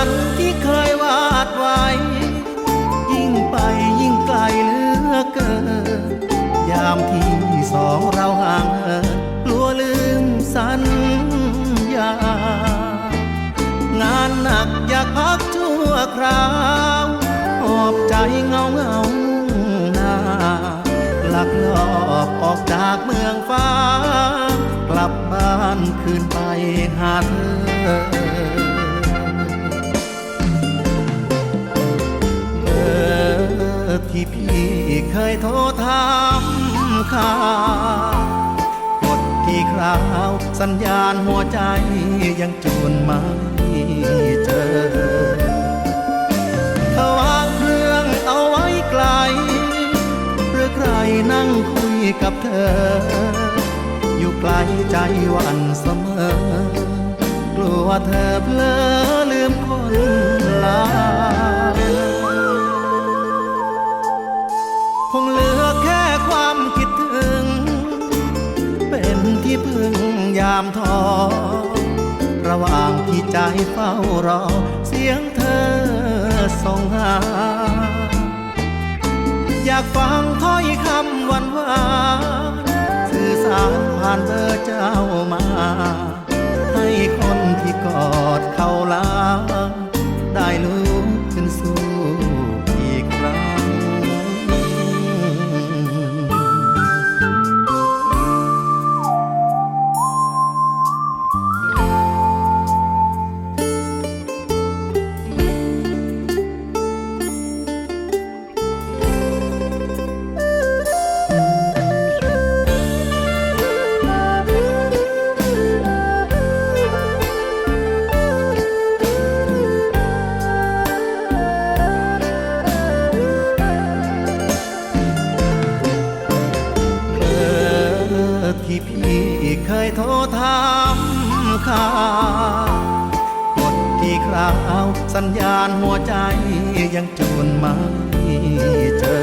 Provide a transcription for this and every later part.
ฝันที่เคยวาดไว้ ยิ่งไปยิ่งไกลเหลือเกิน ยามที่สองเราห่างเหินกลัวลืมสัญญา งานหนักอยากพักชั่วคราวหอบใจเงาเงาหน้าหลักลอบออกจากเมืองฟ้า กลับบ้านคืนไปหาเธอ สัญญาณหัวใจยังจูนไม่เจอถวางเครื่องเอาไว้ไกล หรือใครนั่งคุยกับเธอ อยู่ไกลใจวันเสมอ กลัวเธอเพลอลืมคนลาคงเหลือแค่ความคิดถึง เป็นที่พึ่ง ยามท้อระหว่างที่ใจเฝ้ารอ เสียงเธอส่งหา อยากฟังถ้อยคำหวานหวานสื่อสารผ่านเบอร์เจ้ามา ให้คนที่กอดเขาลา สัญญาณหัวใจยังจูนไม่เจอ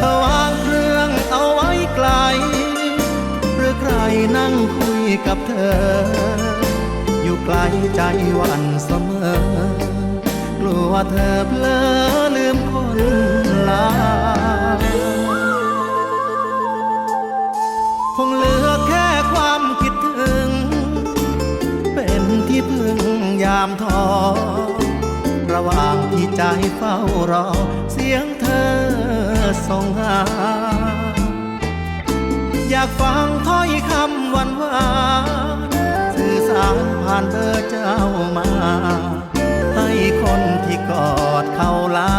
ถ้าวางเครื่องเอาไว้ไกล หรือใครนั่งคุยกับเธอ อยู่ไกลใจวันเสมอ กลัวเธอเพลอลืมคน ที่พึ่งยามท้อระหว่างที่ใจเฝ้ารอ เสียงเธอส่งหา อยากฟังถ้อยคำวานวานสื่อสารผ่านเบอร์เจ้ามา ให้คนที่กอดเขาลา